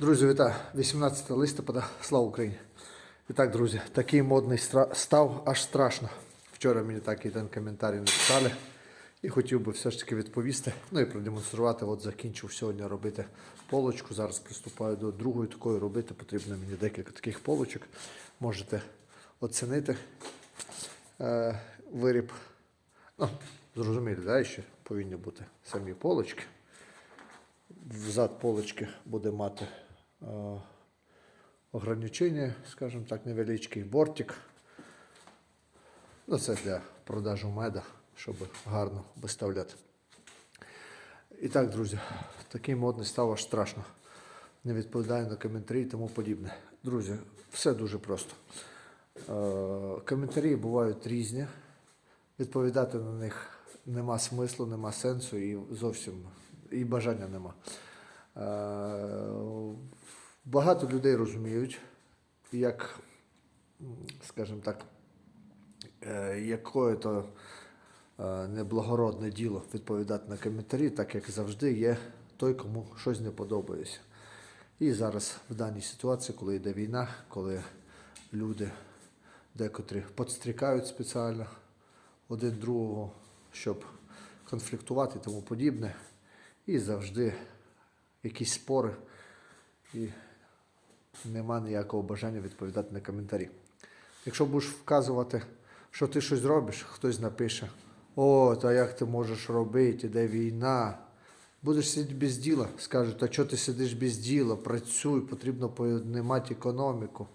Друзі, вітаю! 18 листопада, слава Україні! І так, друзі, такий модний став, аж страшно. Вчора мені так один коментарі написали. І хотів би все ж таки відповісти. Ну і продемонструвати. От закінчив сьогодні робити полочку. Зараз приступаю до другої такої робити. Потрібно мені декілька таких полочок. Можете оцінити е, виріб. Ну, зрозумілі, да, що повинні бути самі полочки. Взад полочки буде мати ограничення, скажімо так, невеличкий бортик. Ну, це для продажу меда, щоб гарно виставляти. І так, друзі, такий модний став аж страшно. Не відповідаю на коментарі і тому подібне. Друзі, все дуже просто. Е, коментарі бувають різні. Відповідати на них нема смислу, нема сенсу і зовсім і бажання нема. Багато людей розуміють, як, скажімо так, е, якое то е, неблагородне діло відповідати на коментарі, так як завжди є той, кому щось не подобається. І зараз в даній ситуації, коли йде війна, коли люди декотрі підстрікають спеціально один другого, щоб конфліктувати і тому подібне, і завжди якісь спори, і нема ніякого бажання відповідати на коментарі. Якщо будеш вказувати, що ти щось робиш, хтось напише: О, та як ти можеш робити, іде війна. Будеш сидіти без діла, скажуть, а чого ти сидиш без діла, працюй, потрібно піднімати економіку.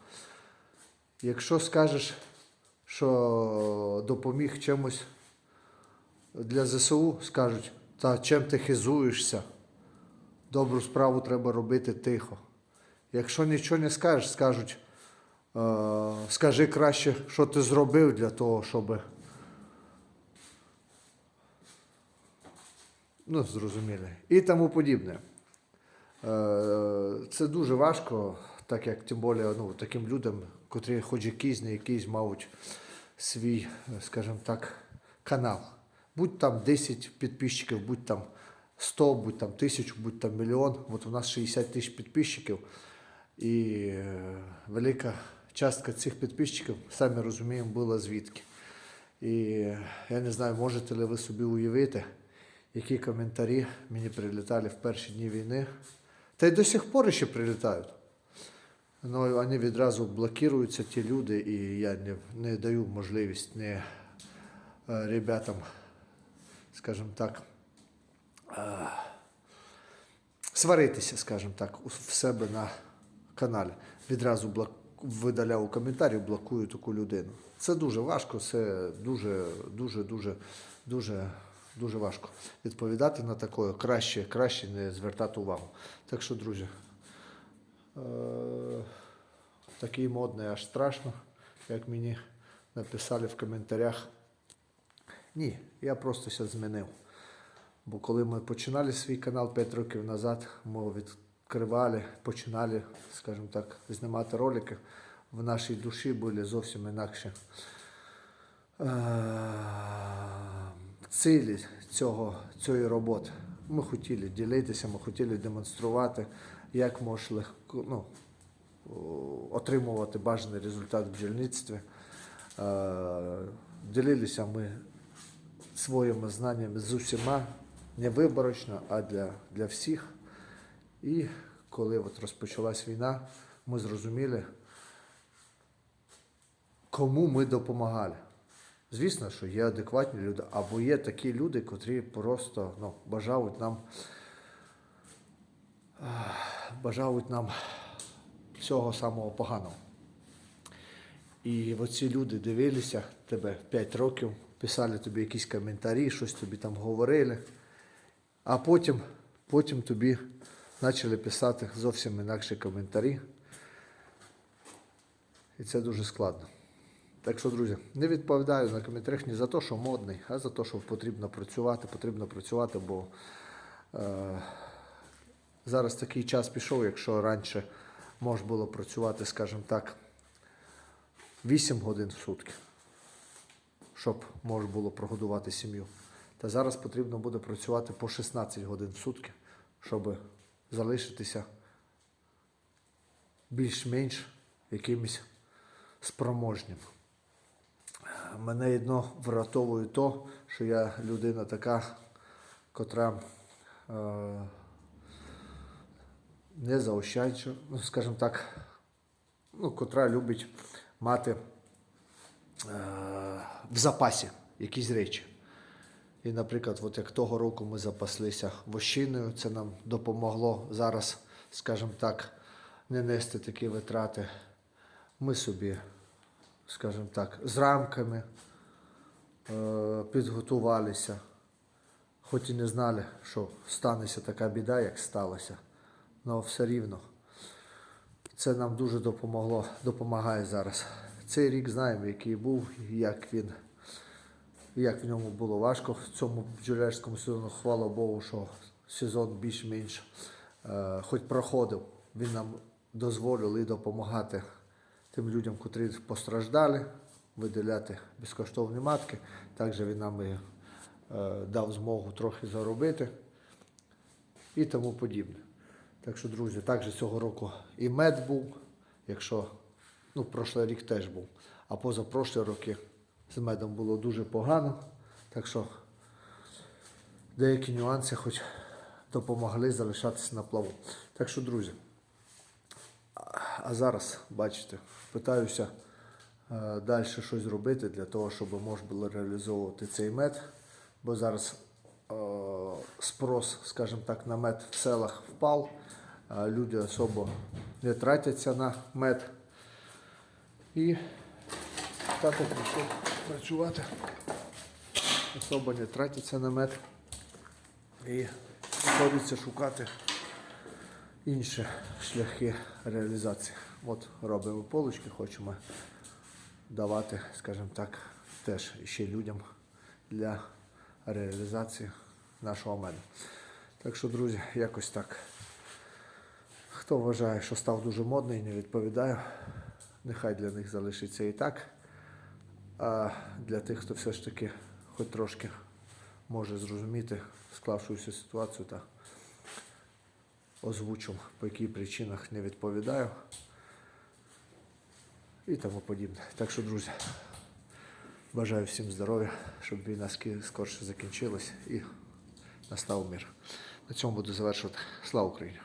Якщо скажеш, що допоміг чимось для ЗСУ, скажуть, та чим ти хизуєшся, добру справу треба робити тихо. Якщо нічого не скажеш, скажуть, е, скажи краще, що ти зробив для того, щоб. Ну, зрозуміло. І тому подібне. Е, Це дуже важко, так як тим більше ну, таким людям, котрі хоч якийсь, не якийсь, мають свій, скажімо так, канал. Будь там 10 підписчиків, будь там 100, будь там 1000, будь там мільйон. От у нас 60 тисяч підписчиків. І е, велика частка цих підписчиків, самі розуміємо, була звідки. І я не знаю, можете ли ви собі уявити, які коментарі мені прилітали в перші дні війни. Та й до сих пор ще прилітають. Ну, вони відразу блокуються, ті люди, і я не, не даю можливість не ребятам, скажімо так, е, сваритися, скажімо так, в себе на каналі. Відразу блок... видаляв коментарі, блокую таку людину. Це дуже важко, це дуже, дуже, дуже, дуже, дуже важко. Відповідати на таке краще, краще не звертати увагу. Так що, друзі, е, такий модний аж страшно, як мені написали в коментарях. Ні, я просто все змінив. Бо коли ми починали свій канал 5 років назад, ми відкривали, починали, скажімо так, знімати ролики, в нашій душі були зовсім інакші е, цілі цього, цієї роботи. Ми хотіли ділитися, ми хотіли демонструвати, як можна легко, ну, отримувати бажаний результат в бджільництві. Е, Ділилися ми своїми знаннями з усіма, не виборочно, а для, для всіх. І коли от розпочалась війна, ми зрозуміли, кому ми допомагали. Звісно, що є адекватні люди, або є такі люди, котрі просто ну, бажають нам бажають нам всього самого поганого. І оці люди дивилися тебе 5 років, писали тобі якісь коментарі, щось тобі там говорили, а потім, потім тобі почали писати зовсім інакші коментарі. І це дуже складно. Так що, друзі, не відповідаю на коментарях не за те, що модний, а за те, що потрібно працювати, потрібно працювати, бо е, зараз такий час пішов, якщо раніше можна було працювати, скажімо так, 8 годин в сутки, щоб можна було прогодувати сім'ю. Та зараз потрібно буде працювати по 16 годин в сутки, щоб залишитися більш-менш якимось спроможнім. Мене єдно врятовує то, що я людина така, котра е, не заощаджує, ну, скажімо так, ну, котра любить мати е, в запасі якісь речі. І, наприклад, от як того року ми запаслися вощиною, це нам допомогло зараз, скажімо так, не нести такі витрати. Ми собі, скажімо так, з рамками е, підготувалися, хоч і не знали, що станеться така біда, як сталося, але все рівно. Це нам дуже допомогло, допомагає зараз. Цей рік знаємо, який був, як він, як в ньому було важко. В цьому бджолярському сезону, хвала Богу, що сезон більш-менш е, хоч проходив, він нам дозволив і допомагати тим людям, котрі постраждали, виділяти безкоштовні матки. Також він нам і, е, дав змогу трохи заробити і тому подібне. Так що, друзі, також цього року і мед був, якщо ну, прошлий рік теж був, а позапрошлі роки з медом було дуже погано. Так що деякі нюанси хоч допомогли залишатися на плаву. Так що, друзі, а зараз, бачите, питаюся е, далі щось зробити для того, щоб можна було реалізовувати цей мед. Бо зараз е, спрос, скажімо так, на мед в селах впав. а Люди особо не тратяться на мед. І тато прийшов працювати. Особо не тратяться на мед. І приходиться шукати інші шляхи реалізації. От робимо полочки, хочемо давати, скажімо так, теж ще людям для реалізації нашого меду. Так що, друзі, якось так. Хто вважає, що став дуже модний, не відповідаю, нехай для них залишиться і так. А для тих, хто все ж таки хоч трошки може зрозуміти склавшуюся ситуацію та озвучив, по яких причинах не відповідаю і тому подібне. Так що, друзі, бажаю всім здоров'я, щоб війна скорше закінчилась і настав мир. На цьому буду завершувати. Слава Україні!